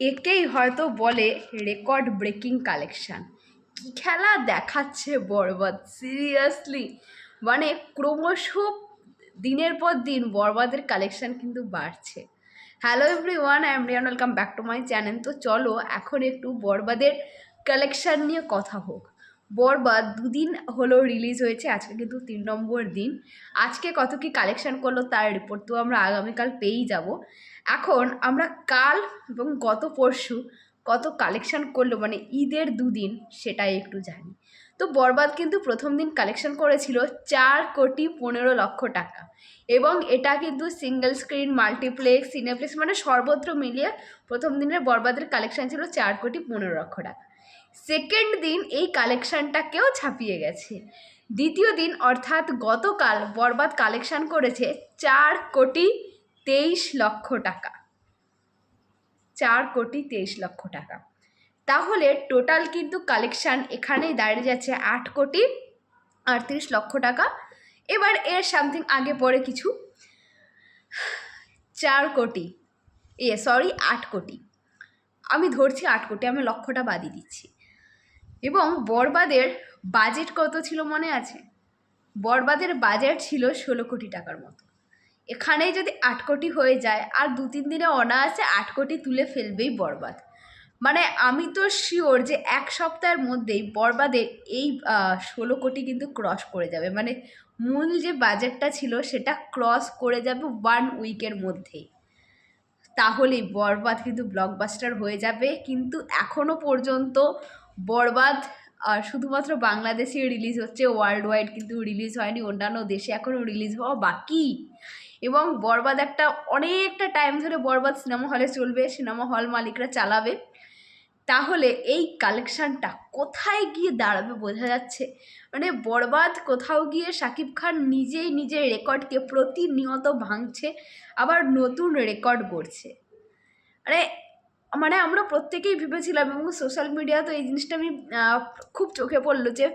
একেই হয়তো বলে রেকর্ড ব্রেকিং কালেকশান। কী খেলা দেখাচ্ছে বরবাদ, সিরিয়াসলি। মানে ক্রমশ দিনের পর দিন বরবাদের কালেকশান কিন্তু বাড়ছে। Hello everyone I am Riyan, welcome back to my channel. তো চলো এখন একটু বরবাদের কালেকশান নিয়ে কথা হোক। বরবাদ দুদিন হলো রিলিজ হয়েছে, আজকে কিন্তু তিন নম্বর দিন। আজকে কত কি কালেকশন করল তার রিপোর্ট তো আমরা আগামীকাল পেয়েই যাব। এখন আমরা কাল এবং গত পরশু কত কালেকশন করল মানে ঈদের দুদিন সেটাই একটু জানি। তো বরবাদ কিন্তু প্রথম দিন কালেকশন করেছিল চার কোটি পনেরো লক্ষ টাকা এবং এটা কিন্তু সিঙ্গেল স্ক্রিন মাল্টিপ্লেক্স সিনেপ্লেক্স মানে সর্বত্র মিলিয়ে প্রথম দিনের বরবাদের কালেকশন ছিল চার কোটি পনেরো লক্ষ টাকা। সেকেন্ড দিন এই কালেকশানটাকেও ছাপিয়ে গেছে। দ্বিতীয় দিন অর্থাৎ গতকাল বরবাদ কালেকশান করেছে চার কোটি তেইশ লক্ষ টাকা। চার কোটি তেইশ লক্ষ টাকা। তাহলে টোটাল কিন্তু কালেকশান এখানেই দাঁড়িয়ে যাচ্ছে আট কোটি আটত্রিশ লক্ষ টাকা। এবার এর সামথিং আগে পরে কিছু। চার কোটি, এ সরি আট কোটি। আমি ধরছি আট কোটি, আমি লক্ষটা বাদিয়ে দিচ্ছি। এবং বরবাদের বাজেট কত ছিল মনে আছে? বরবাদের বাজেট ছিল ষোলো কোটি টাকার মতো। এখানেই যদি আট কোটি হয়ে যায়, আর দু তিন দিনে অনায়াসে আট কোটি তুলে ফেলবেই বরবাদ। মানে আমি তো শিওর যে এক সপ্তাহের মধ্যেই বরবাদের এই ষোলো কোটি কিন্তু ক্রস করে যাবে। মানে মূল যে বাজেটটা ছিল, সেটা ক্রস করে যাবে ওয়ান উইকের মধ্যেই। তাহলেই বরবাদ কিন্তু ব্লকবাস্টার হয়ে যাবে। কিন্তু এখনও পর্যন্ত বরবাদ শুধুমাত্র বাংলাদেশে রিলিজ হচ্ছে ওয়ার্ল্ড ওয়াইড কিন্তু রিলিজ হয়নি, অন্যান্য দেশে এখনও রিলিজ হওয়া বাকি। এবং বরবাদ একটা অনেকটা টাইম ধরে বরবাদ সিনেমা হলে চলবে, সিনেমা হল মালিকরা চালাবে। তাহলে এই কালেকশানটা কোথায় গিয়ে দাঁড়াবে বোঝা যাচ্ছে? মানে বরবাদ কোথাও গিয়ে শাকিব খান নিজেই নিজের রেকর্ডকে প্রতিনিয়ত ভাঙছে, আবার নতুন রেকর্ড করছে মানে মানে আমরা প্রত্যেকেই ভেবেছিলাম এবং সোশ্যাল মিডিয়া তো এই জিনিসটা আমি খুব চোখে পড়ল যে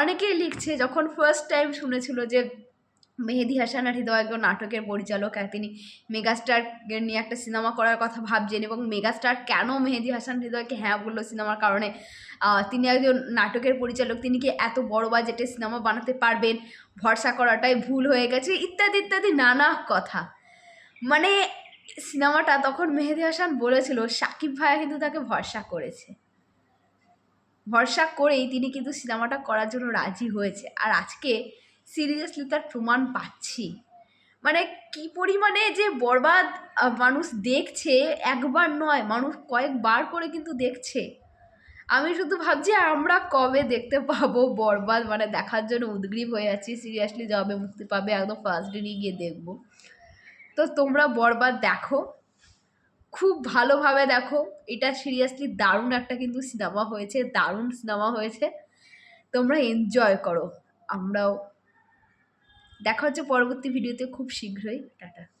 অনেকেই লিখছে, যখন ফার্স্ট টাইম শুনেছিল যে মেহেদি হাসান আর হৃদয় একজন নাটকের পরিচালক আর তিনি মেগাস্টারকে নিয়ে একটা সিনেমা করার কথা ভাবছেন এবং মেগাস্টার কেন মেহেদি হাসান হৃদয়কে হ্যাঁ বলল সিনেমার কারণে? তিনি একজন নাটকের পরিচালক, তিনি কি এত বড় বাজেটে সিনেমা বানাতে পারবেন? ভরসা করাটাই ভুল হয়ে গেছে, ইত্যাদি ইত্যাদি নানা কথা। মানে সিনেমাটা তখন মেহেদি হাসান বলেছিল, সাকিব ভাইয়া কিন্তু তাকে ভরসা করেছে। ভরসা করেই তিনি কিন্তু সিনেমাটা করার জন্য রাজি হয়েছে। আর আজকে সিরিয়াসলি তার প্রমাণ পাচ্ছি। মানে কি পরিমাণে যে বরবাদ মানুষ দেখছে, একবার নয়, মানুষ কয়েকবার করে কিন্তু দেখছে। আমি শুধু ভাবছি আমরা কবে দেখতে পাবো বরবাদ? মানে দেখার জন্য উদ্গ্রীব হয়ে আছি সিরিয়াসলি যবে মুক্তি পাবে, একদম ফার্স্ট দিনই গিয়ে দেখব। তো তোমরা বরবাদ দেখো, খুব ভালোভাবে দেখো। এটা সিরিয়াসলি দারুণ একটা কিন্তু সিনেমা হয়েছে, দারুণ সিনেমা হয়েছে। তোমরা এনজয় করো। আমরাও দেখা হচ্ছে পরবর্তী ভিডিওতে খুব শীঘ্রই। টাটা।